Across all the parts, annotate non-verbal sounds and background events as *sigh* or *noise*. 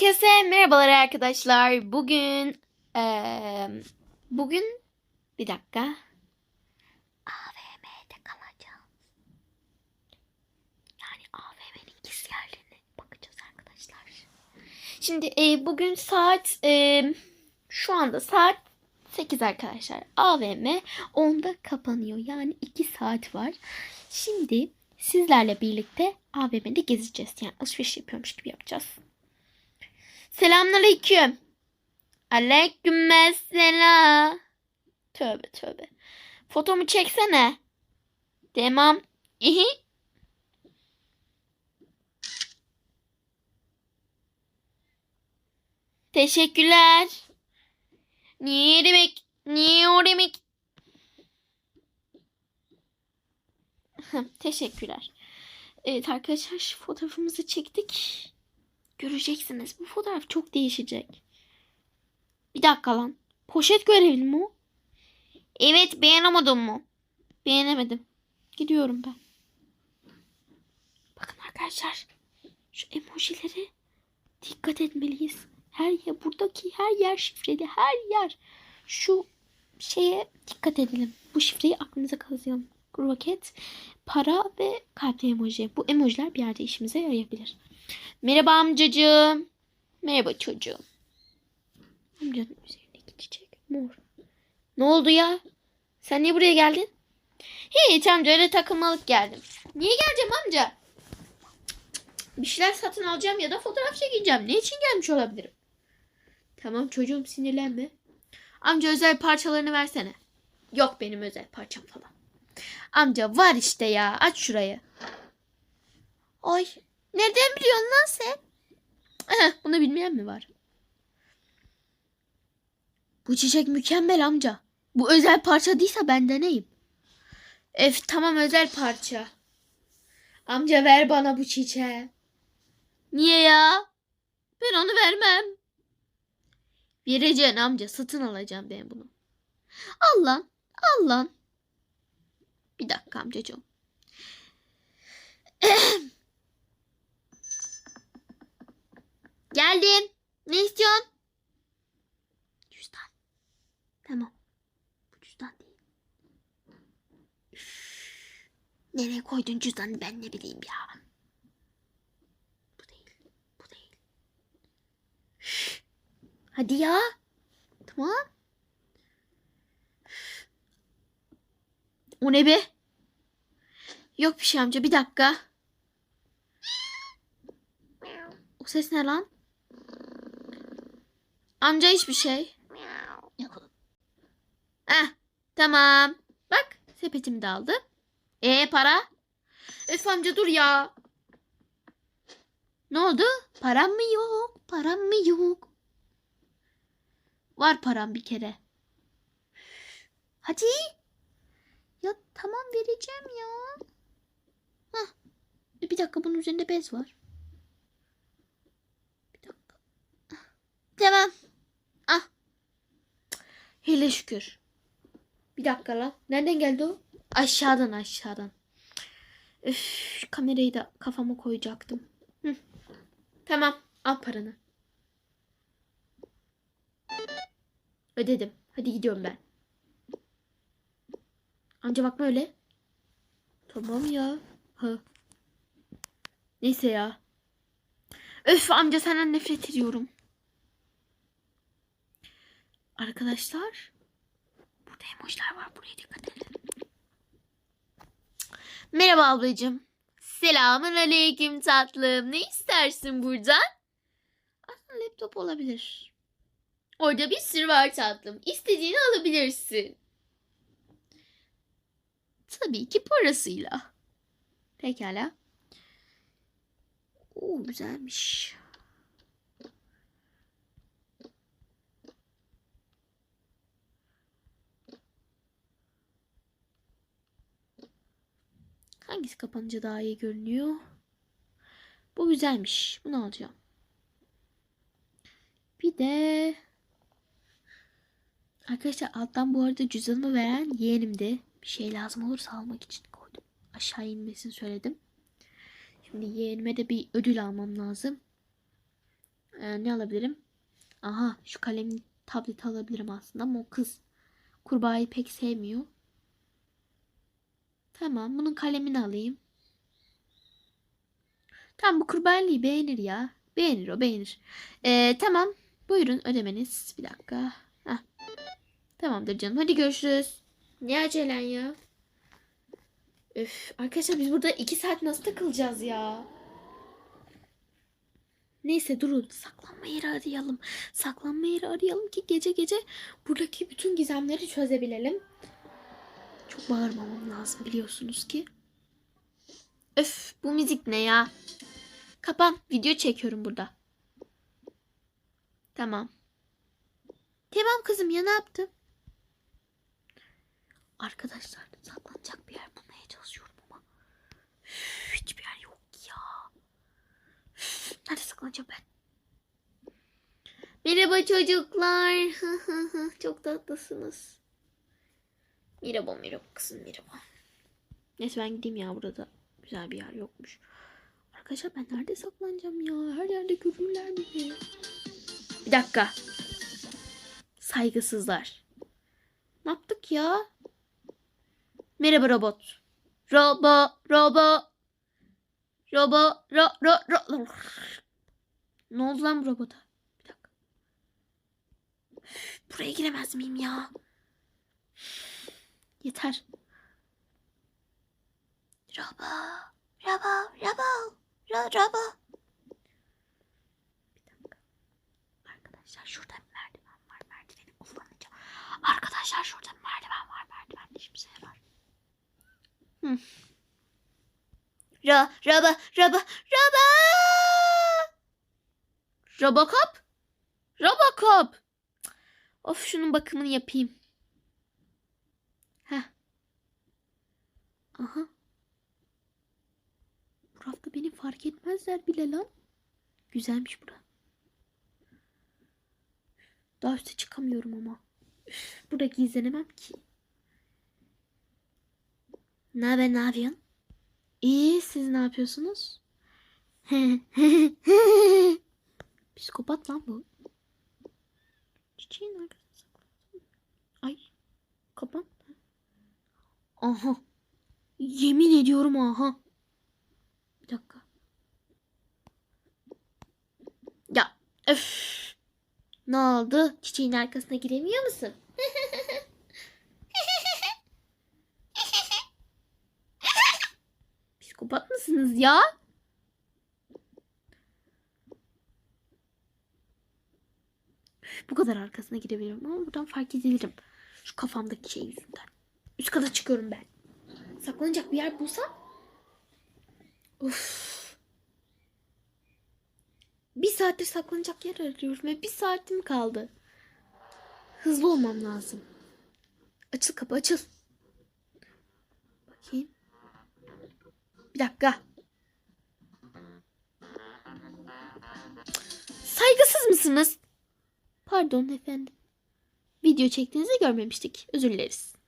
Herkese merhabalar arkadaşlar. Bugün eee, bugün bir dakika AVM'de kalacağız. Yani AVM'nin gizli yerlerine bakacağız arkadaşlar. Şimdi eee, bugün saat eee, şu anda saat 8 arkadaşlar. AVM 10'da kapanıyor. Yani 2 saat var. Şimdi sizlerle birlikte AVM'de gezeceğiz. Yani alışveriş yapıyormuş gibi yapacağız. Selamünaleyküm. Aleykümselam. Tövbe tövbe. Fotomu çeksene. Tamam. İhi. Teşekkürler. Niye demek? Niye o demek? *laughs* Teşekkürler. Evet arkadaşlar şu fotoğrafımızı çektik. Göreceksiniz. Bu fotoğraf çok değişecek. Bir dakika lan. Poşet görevli mi o? Evet beğenemedim mu? Beğenemedim. Gidiyorum ben. Bakın arkadaşlar. Şu emojilere dikkat etmeliyiz. Her yer buradaki her yer şifreli. Her yer. Şu şeye dikkat edelim. Bu şifreyi aklınıza kazıyalım. Roket, para ve kalp emoji. Bu emojiler bir yerde işimize yarayabilir. Merhaba amcacığım. Merhaba çocuğum. Amcanın üzerindeki çiçek mor. Ne oldu ya? Sen niye buraya geldin? Hiç amca öyle takılmalık geldim. Niye geleceğim amca? Bir şeyler satın alacağım ya da fotoğraf çekeceğim. Ne için gelmiş olabilirim? Tamam çocuğum sinirlenme. Amca özel parçalarını versene. Yok benim özel parçam falan. Amca var işte ya. Aç şurayı. Ay Nereden biliyorsun lan sen? Bunu bilmeyen mi var? Bu çiçek mükemmel amca. Bu özel parça değilse ben deneyim. Ef tamam özel parça. Amca ver bana bu çiçeği. Niye ya? Ben onu vermem. Vereceksin amca satın alacağım ben bunu. Al lan al lan. Bir dakika amcacığım. *clears throat* Geldim. Ne istiyorsun? Cüzdan. Tamam. Bu cüzdan değil. Üf. Nereye koydun cüzdanı ben ne bileyim ya. Bu değil. Bu değil. Üf. Hadi ya. Tamam. O ne be? Yok bir şey amca bir dakika. O ses ne lan? Amca hiçbir şey. Eh tamam. Bak sepetimi de aldı. E para? Öf amca dur ya. Ne oldu? Param mı yok? Param mı yok? Var param bir kere. Hadi. Ya tamam vereceğim ya. Hah. Bir dakika bunun üzerinde bez var. Bir dakika. Tamam. Ah. Hele şükür. Bir dakika lan. Nereden geldi o? Aşağıdan aşağıdan. Üf, kamerayı da kafama koyacaktım. Hı. Tamam. Al paranı. Ödedim. Hadi gidiyorum ben. Anca bakma öyle. Tamam ya. Ha. Neyse ya. Öf amca senden nefret ediyorum. Arkadaşlar. Burada emojiler var. Buraya dikkat edin. Merhaba ablacığım. Selamun aleyküm tatlım. Ne istersin buradan? Aslında laptop olabilir. Orada bir sürü var tatlım. İstediğini alabilirsin. Tabii ki parasıyla. Pekala. Oo güzelmiş. Hangisi kapanınca daha iyi görünüyor? Bu güzelmiş. Bunu alacağım. Bir de arkadaşlar alttan bu arada cüzdanımı veren yeğenimdi. Bir şey lazım olursa almak için koydum. Aşağı inmesini söyledim. Şimdi yeğenime de bir ödül almam lazım. Ee, ne alabilirim? Aha şu kalem tableti alabilirim aslında ama o kız kurbağayı pek sevmiyor. Tamam bunun kalemini alayım. Tamam bu kurbağalıyı beğenir ya. Beğenir o beğenir. Ee, tamam buyurun ödemeniz. Bir dakika. Heh. Tamamdır canım hadi görüşürüz. Ne acelen ya? Üf, arkadaşlar biz burada iki saat nasıl takılacağız ya? Neyse durun saklanma yeri arayalım. Saklanma yeri arayalım ki gece gece buradaki bütün gizemleri çözebilelim. Çok bağırmamam lazım biliyorsunuz ki. Öf bu müzik ne ya? Kapan video çekiyorum burada. Tamam. Tamam kızım ya ne yaptın? Arkadaşlar saklanacak bir yer bulmaya çalışıyorum ama. Üf, hiçbir yer yok ya. Üf, Nerede saklanacağım ben? Merhaba çocuklar. *laughs* Çok tatlısınız. Merhaba merhaba kızım merhaba. Neyse ben gideyim ya burada güzel bir yer yokmuş. Arkadaşlar ben nerede saklanacağım ya? Her yerde görürler beni. Bir dakika. Saygısızlar. Ne yaptık ya? Merhaba robot. Robo, robo. Robo, ro, ro, ro. Ne oldu lan bu robota? Bir dakika. Buraya giremez miyim ya? Yeter. Robo, robo, robo, ro, robo. Bir dakika. Arkadaşlar şurada bir merdiven var. Merdiveni kullanacağım. Arkadaşlar şurada bir merdiven var. Merdiven işimize yarar. Hı. Ro, robo, robo, robo. Robocop? Robocop. Cık. Of şunun bakımını yapayım. Heh. Aha. Bu rafta beni fark etmezler bile lan. Güzelmiş bura. Daha üste çıkamıyorum ama. Üf, burada gizlenemem ki. Ne haber ne yapıyorsun? İyi siz ne yapıyorsunuz? *laughs* Psikopat lan bu. Çiçeğin arkasına saklandım. Ay kapan. Aha. Yemin ediyorum aha. Bir dakika. Ya öf. Ne oldu? Çiçeğin arkasına giremiyor musun? *laughs* Psikopat mısınız ya? Bu kadar arkasına girebilirim ama buradan fark edilirim. Şu kafamdaki şey yüzünden. Üst kata çıkıyorum ben. Saklanacak bir yer bulsam. Uf. Bir saattir saklanacak yer arıyorum ve bir saatim kaldı. Hızlı olmam lazım. Açıl kapı açıl. Bakayım. Bir dakika. Saygısız mısınız? Pardon efendim. Video çektiğinizi görmemiştik. Özür dileriz.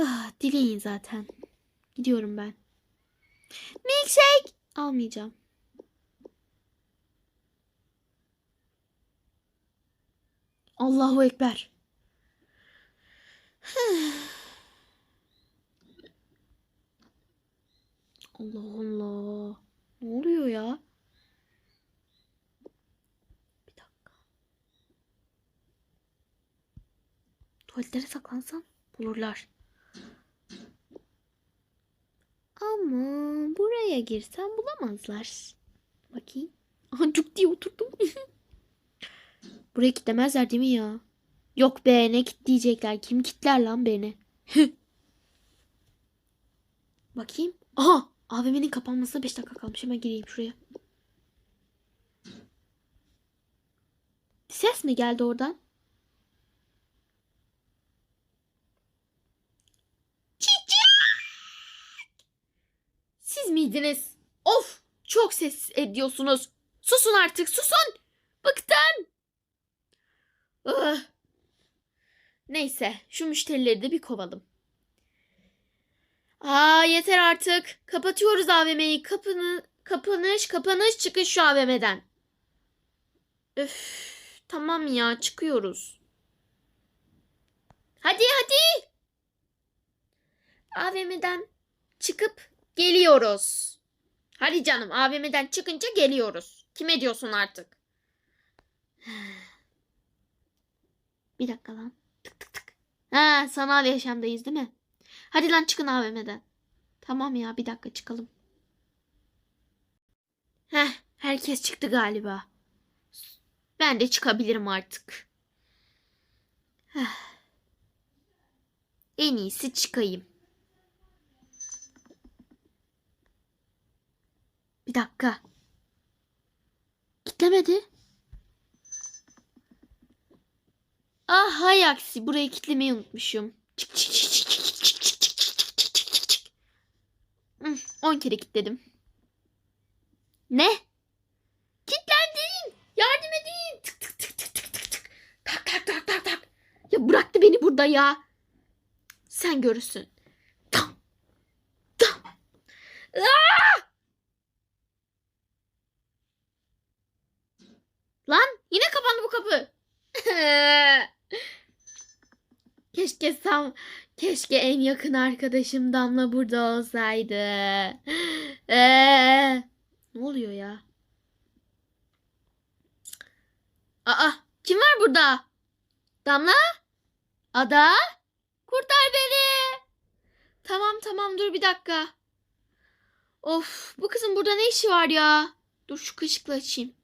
Ah, dileyin zaten. Gidiyorum ben. Milkshake almayacağım. Allahu Ekber. *sighs* Allah Allah. Ne oluyor ya? Bir dakika. Tuvaletlere saklansam bulurlar. Buraya girsem bulamazlar. Bakayım. Aha cuk diye oturdum. *laughs* Buraya kitlemezler değil mi ya? Yok be ne kitleyecekler. Kim kitler lan beni? *laughs* Bakayım. Aha AVM'nin kapanmasına 5 dakika kalmış. Hemen gireyim şuraya. Ses mi geldi oradan? Miydiniz? Of! Çok ses ediyorsunuz. Susun artık susun. Bıktım. Ah. Neyse şu müşterileri de bir kovalım. Aa yeter artık. Kapatıyoruz AVM'yi. Kapını, kapanış kapanış çıkın şu AVM'den. Öf, tamam ya çıkıyoruz. Hadi hadi. AVM'den çıkıp geliyoruz. Hadi canım AVM'den çıkınca geliyoruz. Kime diyorsun artık? *sighs* Bir dakika lan. Tık tık tık. Ha sanal yaşamdayız değil mi? Hadi lan çıkın AVM'den. Tamam ya bir dakika çıkalım. Heh herkes çıktı galiba. Ben de çıkabilirim artık. Heh. En iyisi çıkayım. Bir dakika. Kitlemedi. Ah hay aksi burayı kitlemeyi unutmuşum. Çık çık çık çık çık çık çık çık çık çık çık çık çık. Hı, 10 kere kitledim. Ne? Kilitlendin. Yardım edin. Tık tık tık tık tık tık tık. Tak tak tak tak tak. Ya bıraktı beni burada ya. Sen görürsün. Tam. Tam. Aa! Lan yine kapandı bu kapı. *laughs* keşke Sam, keşke en yakın arkadaşım Damla burada olsaydı. *gasps* Ee, ne oluyor ya? Aa, kim var burada? Damla? Ada? Kurtar beni. Tamam tamam dur bir dakika. Of bu kızın burada ne işi var ya? Dur şu ışıkla açayım.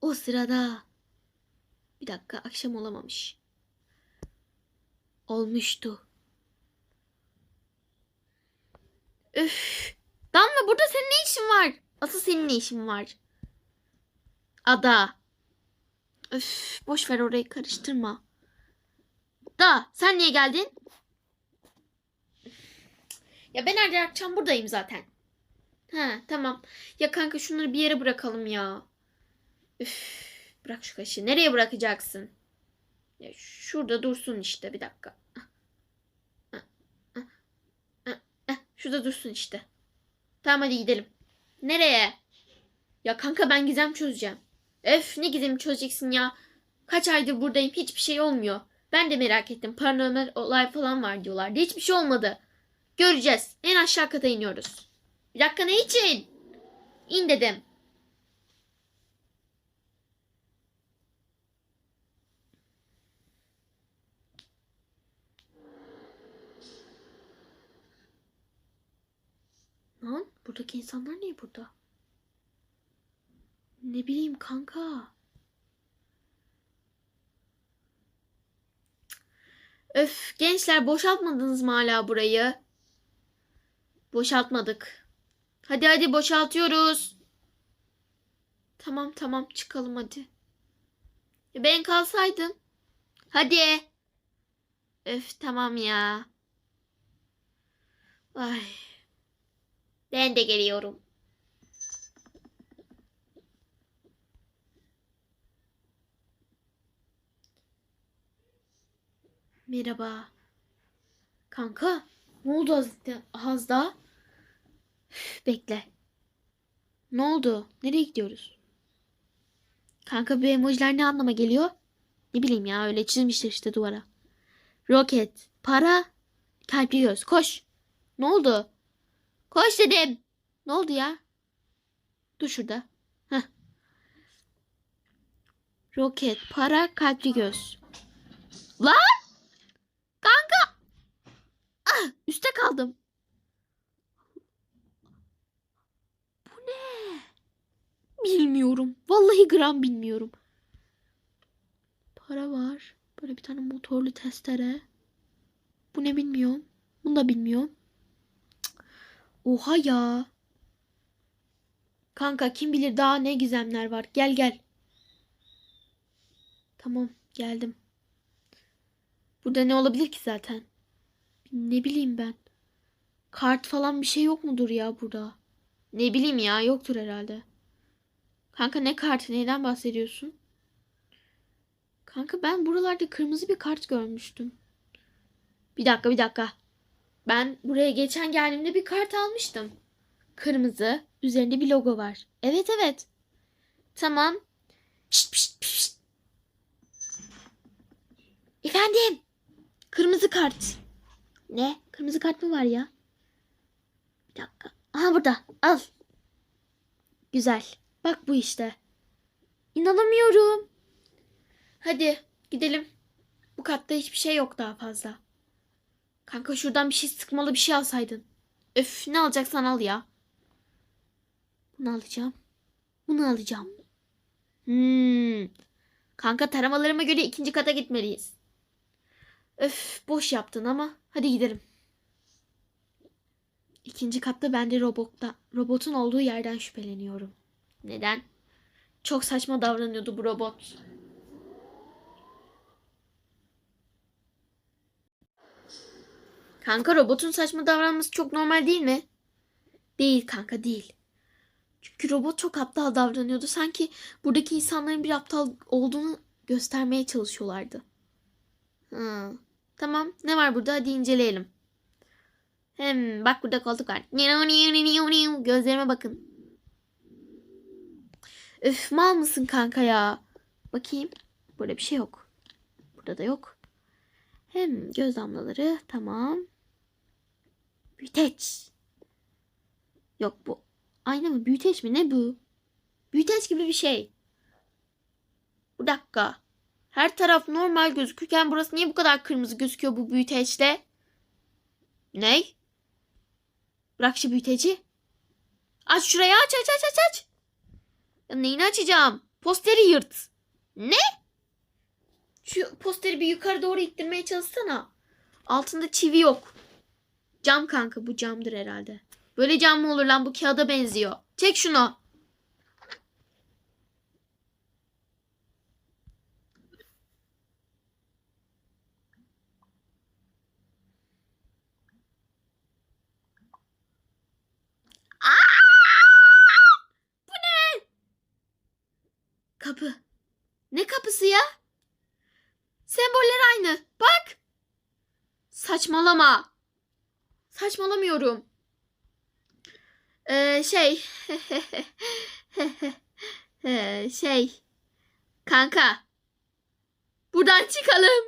O sırada bir dakika akşam olamamış. Olmuştu. Üf. Damla burada senin ne işin var? Asıl senin ne işin var? Ada. Öf, boş ver orayı karıştırma. Da, sen niye geldin? Ya ben her akşam buradayım zaten. Ha, tamam. Ya kanka şunları bir yere bırakalım ya. Üf, bırak şu kaşığı. Nereye bırakacaksın? Ya şurada dursun işte bir dakika. Ah, ah, ah, Şurada dursun işte. Tamam hadi gidelim. Nereye? Ya kanka ben gizem çözeceğim. Öf ne gizemi çözeceksin ya. Kaç aydır buradayım hiçbir şey olmuyor. Ben de merak ettim. Paranormal olay falan var diyorlardı. Hiçbir şey olmadı. Göreceğiz. En aşağı kata iniyoruz. Bir dakika ne için? İn dedim. Lan buradaki insanlar niye burada? Ne bileyim kanka. Öf gençler boşaltmadınız mı hala burayı? Boşaltmadık. Hadi hadi boşaltıyoruz. Tamam tamam çıkalım hadi. Ben kalsaydım. Hadi. Öf tamam ya. Ay. Ben de geliyorum. Merhaba. Kanka, ne oldu Hazda? Hazda? Bekle. Ne oldu? Nereye gidiyoruz? Kanka bu emojiler ne anlama geliyor? Ne bileyim ya öyle çizmişler işte duvara. Roket, para, kalpli göz. Koş. Ne oldu? Koş dedim. Ne oldu ya? Dur şurada. Heh. Roket, para, kalpli göz. Lan! Kanka! Ah, üste kaldım. Bu ne? Bilmiyorum. Vallahi gram bilmiyorum. Para var. Böyle bir tane motorlu testere. Bu ne bilmiyorum. Bunu da bilmiyorum. Oha ya. Kanka kim bilir daha ne gizemler var. Gel gel. Tamam geldim. Burada ne olabilir ki zaten? Ne bileyim ben. Kart falan bir şey yok mudur ya burada? Ne bileyim ya yoktur herhalde. Kanka ne kartı neyden bahsediyorsun? Kanka ben buralarda kırmızı bir kart görmüştüm. Bir dakika bir dakika. Ben buraya geçen geldiğimde bir kart almıştım. Kırmızı. Üzerinde bir logo var. Evet evet. Tamam. Şşt, pişt, pişt. Efendim. Kırmızı kart. Ne? Kırmızı kart mı var ya? Bir dakika. Aha burada. Al. Güzel. Bak bu işte. İnanamıyorum. Hadi gidelim. Bu katta hiçbir şey yok daha fazla. Kanka şuradan bir şey sıkmalı bir şey alsaydın. Öf ne alacaksan al ya. Bunu alacağım. Bunu alacağım. Hmm. Kanka taramalarıma göre ikinci kata gitmeliyiz. Öf boş yaptın ama hadi gidelim. İkinci katta ben de robotta, robotun olduğu yerden şüpheleniyorum. Neden? Çok saçma davranıyordu bu robot. Kanka robotun saçma davranması çok normal değil mi? Değil kanka değil. Çünkü robot çok aptal davranıyordu. Sanki buradaki insanların bir aptal olduğunu göstermeye çalışıyorlardı. Ha. Tamam. Ne var burada? Hadi inceleyelim. Hem bak burada koltuk var. Gözlerime bakın. Öf mal mısın kanka ya? Bakayım. Burada bir şey yok. Burada da yok. Hem göz damlaları tamam. Büyüteç. Yok bu. Ayna mı? Büyüteç mi? Ne bu? Büyüteç gibi bir şey. Bir dakika. Her taraf normal gözükürken burası niye bu kadar kırmızı gözüküyor bu büyüteçte? Ney? Bırak şu büyüteci. Aç şurayı aç aç aç aç aç. Ya neyini açacağım? Posteri yırt. Ne? Şu posteri bir yukarı doğru ittirmeye çalışsana. Altında çivi yok. Cam kanka bu camdır herhalde. Böyle cam mı olur lan bu kağıda benziyor. Çek şunu. Kapı. Ne kapısı ya? Semboller aynı. Bak. Saçmalama. Saçmalamıyorum. Ee, şey. *laughs* Şey. Kanka. Buradan çıkalım.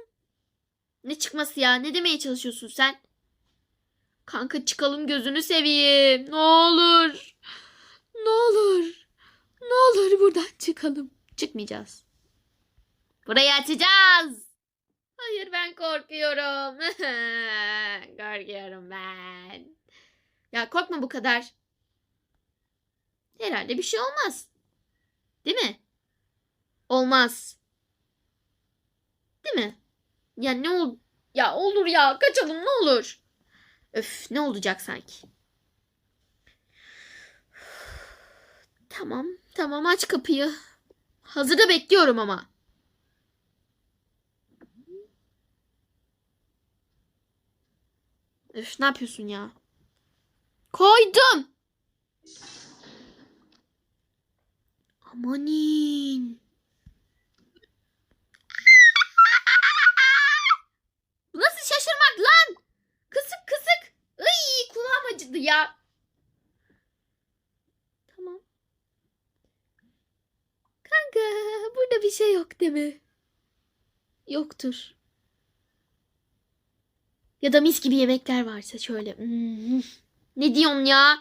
Ne çıkması ya? Ne demeye çalışıyorsun sen? Kanka çıkalım gözünü seveyim. Ne olur. Ne olur. Ne olur buradan çıkalım. Çıkmayacağız. Burayı açacağız. Hayır ben korkuyorum. *laughs* korkuyorum ben. Ya korkma bu kadar. Herhalde bir şey olmaz. Değil mi? Olmaz. Değil mi? Ya ne ol ya olur ya kaçalım ne olur. Öf ne olacak sanki. Tamam tamam aç kapıyı. Hazırda bekliyorum ama. Üf ne yapıyorsun ya? Koydum. Amanin. Bu nasıl şaşırmak lan? Kısık kısık. Iy kulağım acıdı ya. Tamam. Kanka burada bir şey yok değil mi? Yoktur. Ya da mis gibi yemekler varsa şöyle. hmm. Ne diyorsun ya?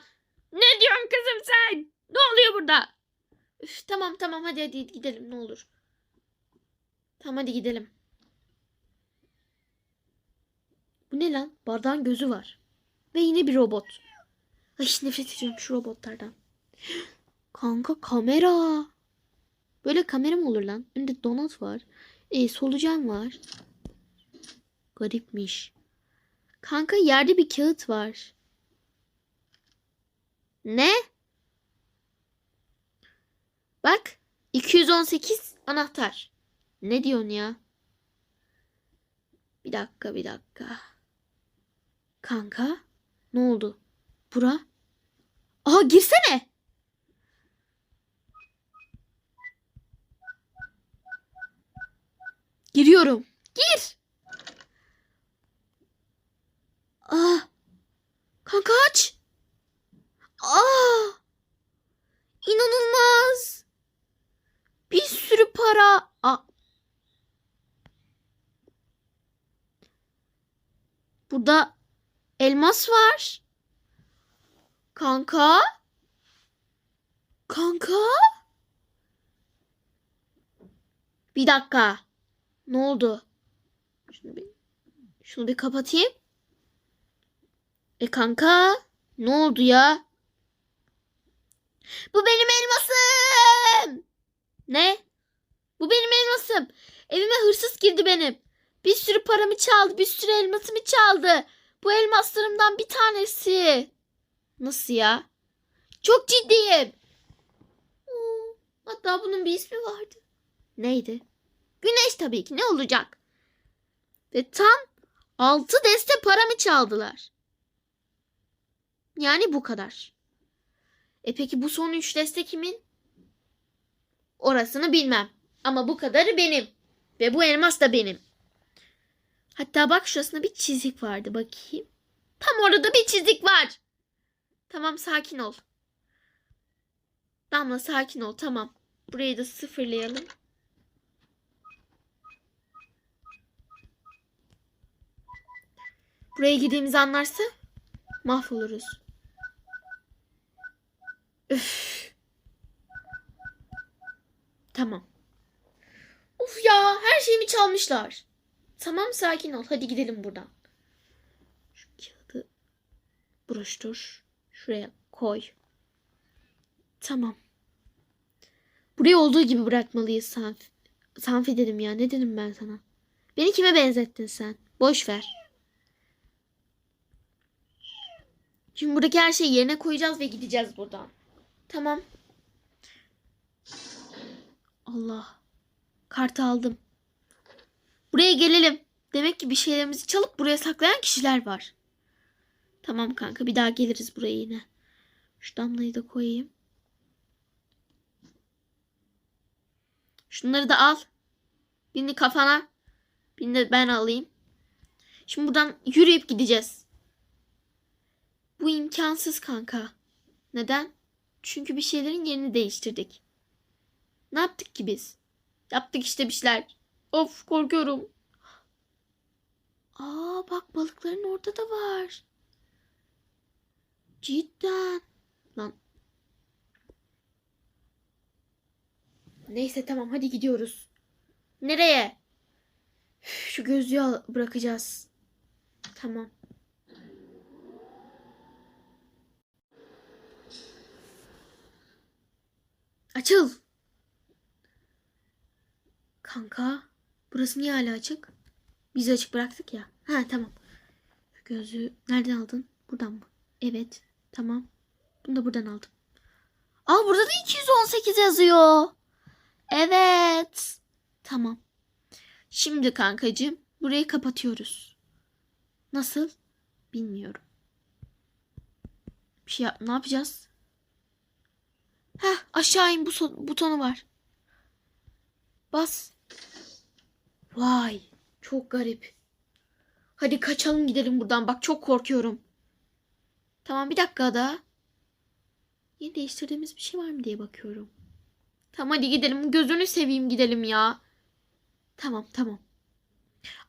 Ne diyorsun kızım sen? Ne oluyor burada? Üf, tamam tamam hadi hadi gidelim ne olur. Tamam hadi gidelim. Bu ne lan? Bardağın gözü var. Ve yine bir robot. Ay nefret ediyorum şu robotlardan. *gasps* Kanka kamera. Böyle kamera mı olur lan? Önünde donut var. E, solucan var. Garipmiş. Kanka yerde bir kağıt var. Ne? Bak 218 anahtar. Ne diyorsun ya? Bir dakika bir dakika. Kanka ne oldu? Bura? Aha girsene. Giriyorum. Gir. Aa. Kanka aç. Aa. İnanılmaz. Bir sürü para. Aa. Burada elmas var. Kanka. Kanka. Bir dakika. Ne oldu? Şunu bir, şunu bir kapatayım. E kanka? Ne oldu ya? Bu benim elmasım. Ne? Bu benim elmasım. Evime hırsız girdi benim. Bir sürü paramı çaldı. Bir sürü elmasımı çaldı. Bu elmaslarımdan bir tanesi. Nasıl ya? Çok ciddiyim. Oo, Hatta bunun bir ismi vardı. Neydi? Güneş tabii ki. Ne olacak? Ve tam altı deste paramı çaldılar. Yani bu kadar. E peki bu son üç deste kimin? Orasını bilmem. Ama bu kadarı benim. Ve bu elmas da benim. Hatta bak şurasında bir çizik vardı. Bakayım. Tam orada bir çizik var. Tamam sakin ol. Damla sakin ol tamam. Burayı da sıfırlayalım. Buraya girdiğimizi anlarsa mahvoluruz. Üf. Tamam. Of ya her şeyimi çalmışlar. Tamam sakin ol. Hadi gidelim buradan. Şu kağıdı broştur. Şuraya koy. Tamam. Burayı olduğu gibi bırakmalıyız Sanfi. Sanfi dedim ya. Ne dedim ben sana? Beni kime benzettin sen? Boş ver. Şimdi buradaki her şeyi yerine koyacağız ve gideceğiz buradan. Tamam. Allah. Kartı aldım. Buraya gelelim. Demek ki bir şeylerimizi çalıp buraya saklayan kişiler var. Tamam kanka bir daha geliriz buraya yine. Şu damlayı da koyayım. Şunları da al. Birini kafana. Birini de ben alayım. Şimdi buradan yürüyüp gideceğiz. Bu imkansız kanka. Neden? Çünkü bir şeylerin yerini değiştirdik. Ne yaptık ki biz? Yaptık işte bir şeyler. Of korkuyorum. Aa bak balıkların orada da var. Cidden. Lan. Neyse tamam hadi gidiyoruz. Nereye? Şu gözlüğü bırakacağız. Tamam. Açıl. Kanka, burası niye hala açık? Biz açık bıraktık ya. Ha tamam. Şu gözlüğü nereden aldın? Buradan mı? Evet. Tamam. Bunu da buradan aldım. Aa burada da 218 yazıyor. Evet. Tamam. Şimdi kankacığım burayı kapatıyoruz. Nasıl? Bilmiyorum. Bir şey yap- ne yapacağız? Heh aşağı in bu butonu var. Bas. Vay çok garip. Hadi kaçalım gidelim buradan bak çok korkuyorum. Tamam bir dakika da. Yeni değiştirdiğimiz bir şey var mı diye bakıyorum. Tamam hadi gidelim gözünü seveyim gidelim ya. Tamam tamam.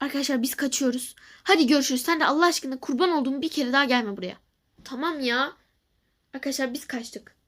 Arkadaşlar biz kaçıyoruz. Hadi görüşürüz. Sen de Allah aşkına kurban olduğum bir kere daha gelme buraya. Tamam ya. Arkadaşlar biz kaçtık.